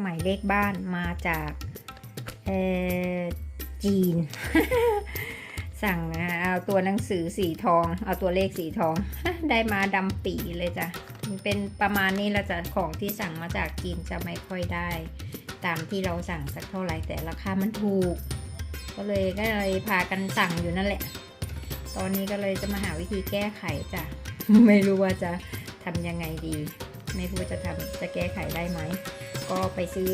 หมายเลขบ้านมาจากจีน สั่งนะเอาตัวหนังสือสีทอง เอาตัวเลขสีทอง ได้มาดำปีเลยจ้ะเป็นประมาณนี้ละจ้ะของที่สั่งมาจากจีนจะไม่ค่อยได้ ตามที่เราสั่งสักเท่าไหร่แต่ราคามันถูก ก็เลยก็เลยพากันสั่งอยู่นั่นแหละ ตอนนี้ก็เลยจะมาหาวิธีแก้ไขจ้ะ ไม่รู้ว่าจะทำยังไงดี ไม่รู้ว่าจะทำจะแก้ไขได้ไหม ก็ไปซื้อ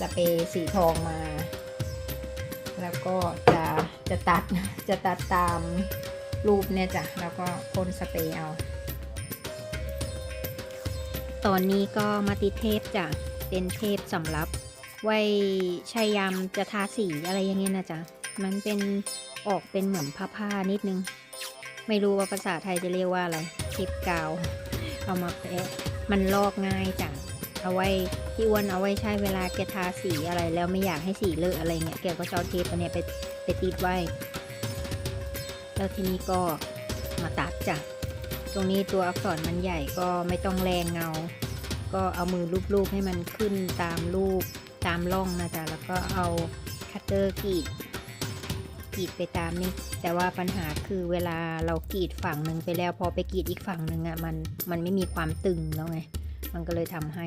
สเปรย์สีทองมา แล้วก็จะจะตัดจะตัดตามรูปเนี่ยจ้ะ แล้วก็พ่นสเปรย์เอา ตอนนี้ก็มาติดเทปจ้ะ เป็นเทปสำหรับไว้ใช้ยามจะทาสีอะไรอย่างเงี้ยนะจ๊ะ มันเป็นออกเป็นเหมือนผ้าๆนิดนึง ไม่รู้ว่าภาษาไทยจะเรียกว่าอะไรเทปกาว เอามาแปะมันลอกง่ายจังเอาไว้ที่อ้วนเอาไว้ใช้เวลาแกทาสีอะไร แล้วไม่อยากให้สีเลอะอะไรเงี้ยแกก็จะเอาเทปอันเนี้ยไปไปติดไว้ แล้วทีนี้ก็มาตัดจ้ะตรงนี้ตัวอักษรมันใหญ่ก็ไม่ต้องแรงเงา ก็เอามือลูบๆให้มันขึ้นตามรูปตามร่องนะจ๊ะแล้วก็เอาคัตเตอร์กรีด กรีดไปตามนี้แต่ว่าปัญหาคือเวลาเรากรีดฝั่งหนึ่งไปแล้ว พอไปกรีดอีกฝั่งหนึ่งอะ่ะมันมันไม่มีความตึงแล้วไงมันก็เลยทำให้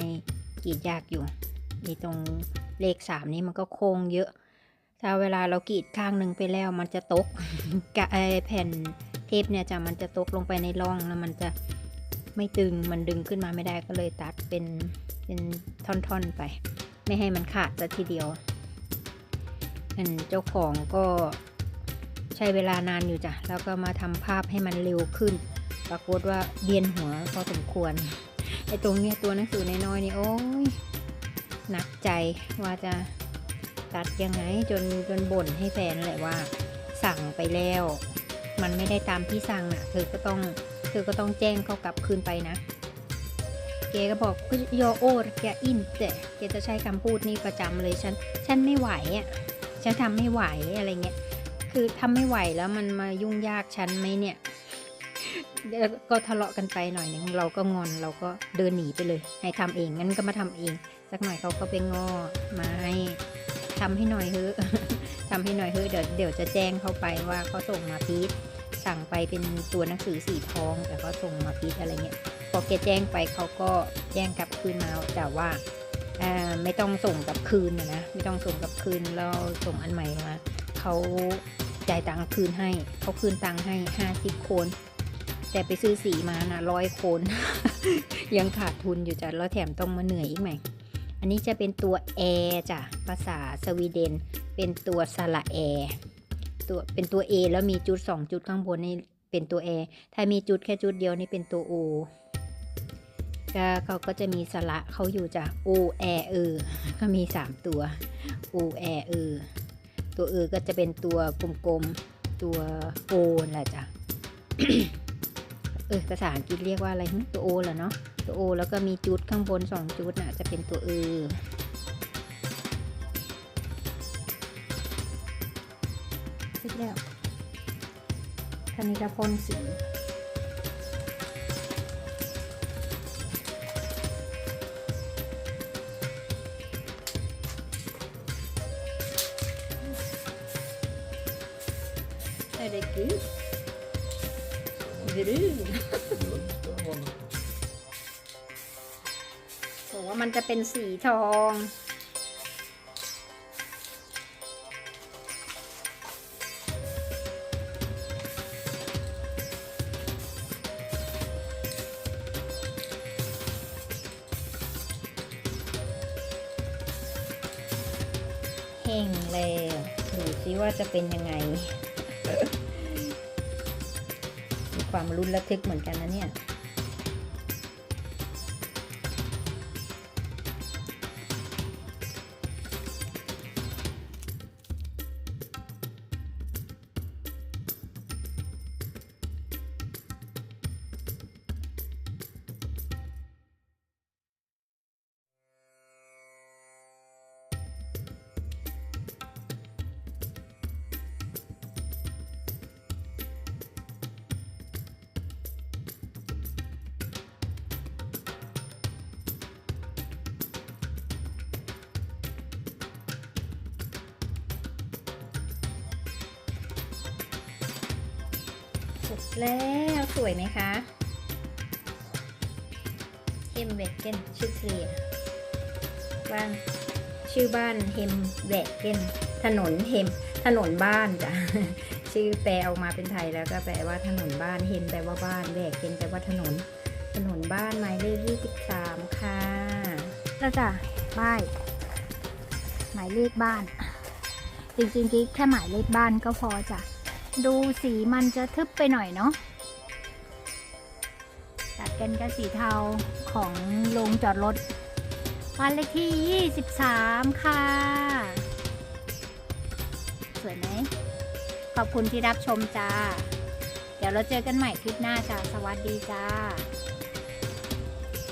กรีดยากอยู่อีตรงเลขสามนี้มันก็โค้งเยอะ ถ้าเวลาเรากรีดข้างหนึ่งไปแล้วมันจะตกกะไอแผ่นเทปเนี่ยจะมันจะตกลงไปในร่องแล้วมันจะไม่ตึงมันดึงขึ้นมาไม่ได้ก็เลยตัดเป็นเป็นท่อนๆไป ไม่ให้มันขาดซะทีเดียวอันเจ้าของก็ ใช้เวลานานอยู่จ้ะ แล้วก็มาทำภาพให้มันเร็วขึ้น ปรากฏว่าเบียนหัวพอสมควร ไอ้ตรงเนี้ยตัวหนังสือน้อยๆนี่โอ้ยหนักใจว่าจะตัดยังไงจนจนบ่นให้แฟนเลยว่า สั่งไปแล้ว มันไม่ได้ตามที่สั่งน่ะ เธอก็ต้องเธอก็ต้องแจ้งเขากลับคืนไปนะเกก็บอกโยโอแกอินแต่เกจะใช้คำพูดนี้ประจำเลยฉันฉันไม่ไหวอะฉันทำไม่ไหวอะไรเงี้ย คือทำไม่ไหวแล้วมันมายุ่งยากฉันไหมเนี่ยก็ทะเลาะกันไปหน่อยหนึ่งเราก็งอนเราก็เดินหนีไปเลย ให้ทำเองงั้นก็มาทำเอง สักหน่อยเขาก็ไปงอมาให้ทำให้หน่อยเฮ้อะทำให้หน่อยเฮ้อเดี๋ยวเดี๋ยวจะแจ้งเขาไปว่าเขาส่งมาพีทสั่งไปเป็นตัวหนังสือสีทอง แต่เขาส่งมาพีทอะไรเงี้ยพอแกแจ้งไปเขาก็แจ้งกลับคืนมาแต่ว่าไม่ต้องส่งกลับคืนนะไม่ต้องส่งกลับคืนแล้วส่งอันใหม่มาเขา จ่ายตังค์คืนให้เขาคืนตังค์ให้ห้าสิบโคน แต่ไปซื้อสีมานะร้อยโคน ยังขาดทุนอยู่จ้ะแล้วแถมต้องมาเหนื่อยอีกไหม อันนี้จะเป็นตัวแอจ้ะภาษาสวีเดน เป็นตัวสระแอตัวเป็นตัว A แล้วมีจุด 2 จุดข้างบนนี่เป็นตัว A ถ้ามีจุดแค่จุดเดียวนี่เป็นตัว O ก็เขาก็จะมีสระเขาอยู่จ้ะ O A เออก็มี 3 ตัว O A เออ ตัวเออก็จะเป็นตัวกลมๆ ตัวโอนแหละจ้ะ เออภาษาอังกฤษเรียกว่าอะไรหึตัวโอเหรอเนาะ ตัวโอแล้วก็มีจุดข้างบน2จุดน่ะจะเป็นตัวเออเสร็จแล้วคันนี้ก็พ่นสี det gult? Grun บอกว่ามันจะเป็นสีทอง แห้งแล้ว ดูซิว่าจะเป็นยังไง ความรุนระทึกเหมือนกันนะเนี่ย สร็จแล้วสวยไหมคะเฮมเวกเกนชื่อเคลียบ้านชื่อบ้านเฮมเวกเกนถนนเฮมถนนบ้านจ้ะชื่อแปลออกมาเป็นไทยแล้วก็แปลว่าถนนบ้านเฮมแปลว่าบ้านแวกเกนแปลว่าถนน ถนนบ้านหมายเลข23ค่ะแล้วจ้ะป้ายหมายเลขบ้าน จริงๆกิ๊กแค่หมายเลขบ้านก็พอจ้ะ ดูสีมันจะทึบไปหน่อยเนาะตัดกันกับสีเทาของโรงจอดรถบ้านเลขที่ 23 ค่ะ สวยไหม ขอบคุณที่รับชมจ้า เดี๋ยวเราเจอกันใหม่คลิปหน้าจ้า สวัสดีจ้า